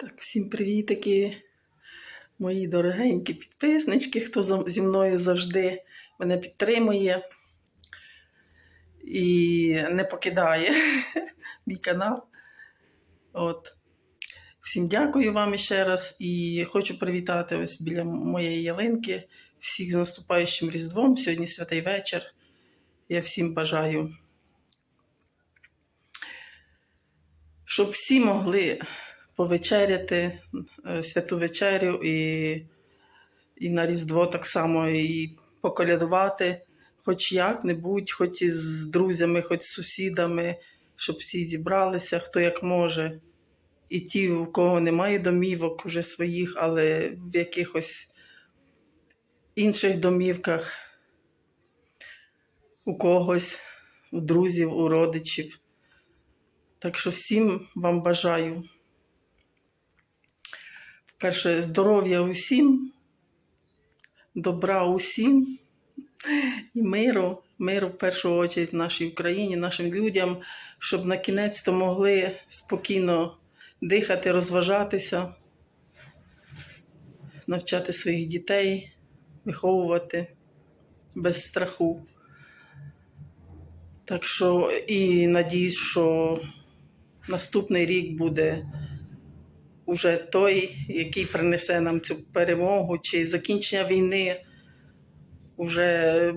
Так, всім привітики, мої дорогенькі підписнички, хто зі мною завжди мене підтримує і не покидає мій канал. От. Всім дякую вам ще раз і хочу привітати ось біля моєї ялинки всіх з наступаючим Різдвом. Сьогодні святий вечір. Я всім бажаю, щоб всі могли повечеряти е, святу вечерю і, і на Різдво так само і поколядувати, хоч як-небудь, хоч із друзями, хоч з сусідами, щоб всі зібралися, хто як може. І ті, у кого немає домівок уже своїх, але в якихось інших домівках, у когось, у друзів, у родичів. Так що всім вам бажаю. Перше, здоров'я усім, добра усім і миру, миру в першу чергу нашій Україні, нашим людям, щоб на кінець то могли спокійно дихати, розважатися, навчати своїх дітей, виховувати без страху. Так що і надіюсь, що наступний рік буде уже той, який принесе нам цю перемогу, чи закінчення війни. Уже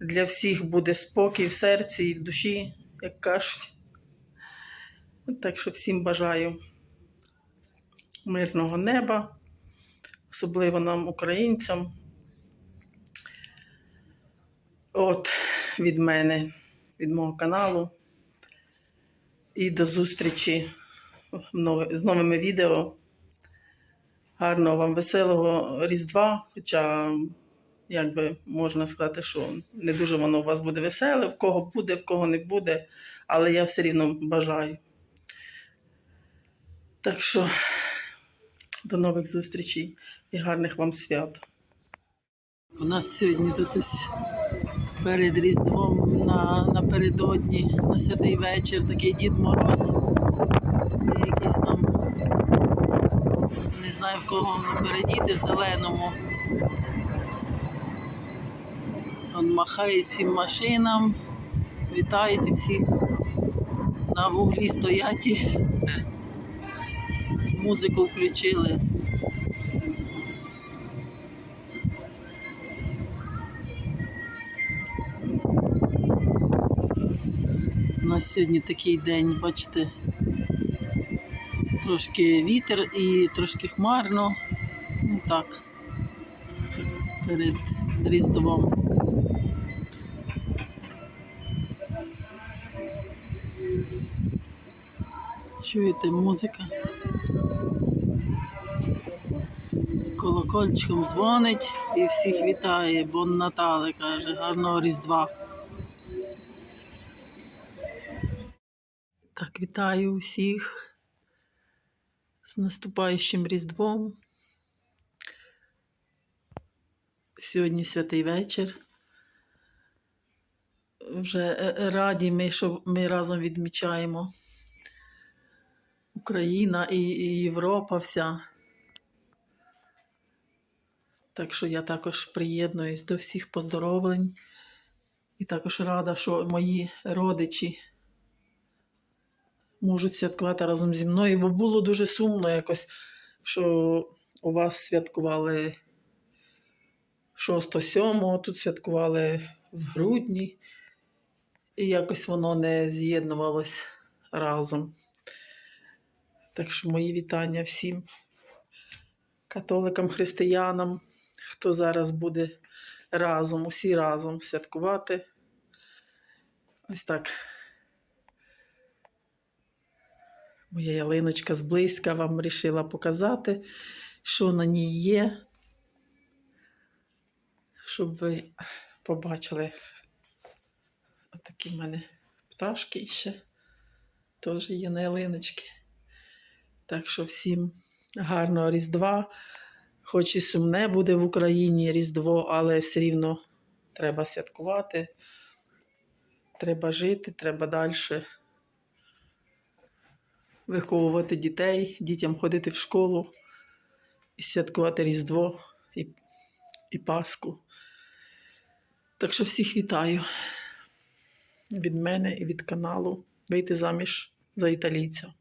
для всіх буде спокій в серці і в душі, як кажуть. Так що всім бажаю мирного неба, особливо нам, українцям. От від мене, від мого каналу. І до зустрічі з новими відео. Гарного вам веселого Різдва. Хоча, як би можна сказати, що не дуже воно у вас буде веселе, в кого буде, в кого не буде, але я все рівно бажаю. Так що до нових зустрічей і гарних вам свят. У нас сьогодні тут ось перед Різдвом на, напередодні, на святий вечір, такий Дід Мороз. Якийсь там, не знаю в кого передіти в зеленому. Он махає всім машинам, вітають усіх. На вуглі стоять музику включили. Нас сьогодні такий день, бачите, трошки вітер і трошки хмарно. Ну так, перед Різдвом. Чуєте музика? Колокольчиком дзвонить і всіх вітає, бо Натали каже, гарного Різдва. Так, вітаю усіх з наступаючим Різдвом. Сьогодні святий вечір. Вже е, е, раді ми, що ми разом відмічаємо. Україна і, Європа вся. Так що я також приєднуюсь до всіх поздоровлень. І також рада, що мої родичі можуть святкувати разом зі мною, бо було дуже сумно якось, що у вас святкували 6-7, тут святкували в грудні, і якось воно не з'єднувалось разом. Так що мої вітання всім католикам, християнам, хто зараз буде разом, усі разом святкувати. Ось так. Моя ялиночка зблизька вам вирішила показати, що на ній є, щоб ви побачили отакі в мене пташки ще. Теж є на ялиночки. Так що всім гарного Різдва. Хоч і сумне буде в Україні Різдво, але все рівно треба святкувати. Треба жити, треба далі виховувати дітей, дітям ходити в школу і святкувати Різдво і, і Пасху. Так що всіх вітаю від мене і від каналу вийти заміж за італійця.